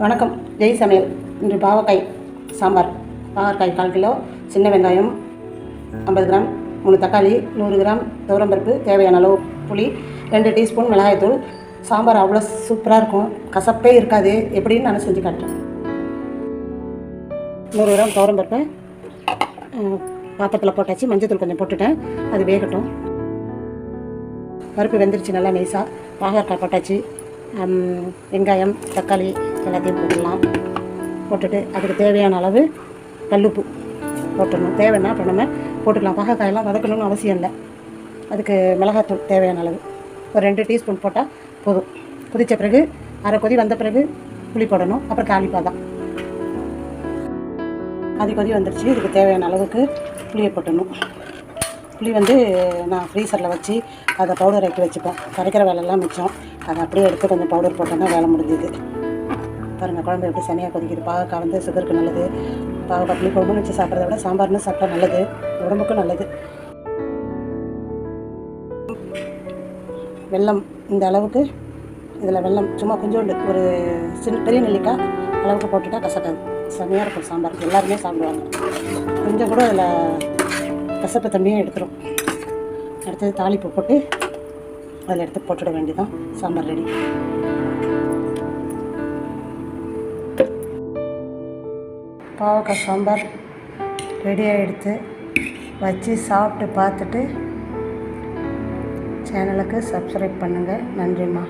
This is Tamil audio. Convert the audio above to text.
வணக்கம். ஜெய் சமையல். இன்று பாவக்காய் சாம்பார். பாவக்காய் கால் கிலோ சின்ன வெங்காயம் ஐம்பது கிராம் மூணு தக்காளி நூறு கிராம் துவரம்பருப்பு தேவையான அளவு புளி ரெண்டு டீஸ்பூன் மிளகாய்த்தூள் சாம்பார் அவ்வளோ சூப்பராக இருக்கும். கசப்பே இருக்காது. எப்படின்னு நான் செஞ்சு காட்டுறேன். நூறு கிராம் துவரம்பருப்பு பாத்திரத்தில் போட்டாச்சு. மஞ்சத்தூள் கொஞ்சம் போட்டுட்டேன். அது வேகட்டும். பருப்பு வெந்துருச்சு. நல்லா நைஸாக பாகற்காய் போட்டாச்சு. வெங்காயம் தக்காளி எல்லாத்தையும் போட்டுடலாம். போட்டுட்டு அதுக்கு தேவையான அளவு கல்லுப்பு போட்டுடணும். தேவைன்னா இப்போ நம்ம போட்டுக்கலாம். பாகற்காயெல்லாம் வதக்கணும்னு அவசியம் இல்லை. அதுக்கு மிளகாத்தூள் தேவையான அளவு. ஒரு ரெண்டு டீஸ்பூன் போட்டால் போதும். கொதித்த பிறகு அரை கொதி வந்த பிறகு புளி போடணும். அப்புறம் தாளிப்பாதான் அது கொதி வந்துடுச்சு இதுக்கு தேவையான அளவுக்கு புளியை போட்டணும் புளி வந்து நான் ஃப்ரீசரில் வச்சு அதை பவுடர் ஆக்கி வச்சுப்பேன். கரைக்கிற வேலைலாம் மிச்சம். அதை அப்படியே எடுத்து கொஞ்சம் பவுடர் போட்டோன்னா வேலை முடிஞ்சுது. பாருங்கள் குழம்பு எப்படி சனியாக கொதிக்குது. பாகக்காய் வந்து சுகருக்கு நல்லது. பாகக்காய் புளி குழம்புன்னு வச்சு சாப்பிட்றத விட சாம்பார்னு சாப்பிட்டா நல்லது. உடம்புக்கும் நல்லது. வெல்லம் இந்த அளவுக்கு இதில் வெல்லம் சும்மா கொஞ்சோண்டு ஒரு சின்ன பெரிய நெல்லிக்காய் அளவுக்கு போட்டுட்டா கசக்காது. செம்மையாக இருக்கும் சாம்பார். எல்லாருமே சாப்பிடுவாங்க. கொஞ்சம் கூட அதில் கசப்பு தண்ணியும் எடுத்துரும். அடுத்தது தாளிப்பு போட்டு அதில் எடுத்து போட்டுட வேண்டியதான் சாம்பார் ரெடி. பாவக்காய் சாம்பார் ரெடியாக எடுத்து வச்சு சாப்பிட்டு பார்த்துட்டு சேனலுக்கு சப்ஸ்கிரைப் பண்ணுங்கள் நன்றிம்மா.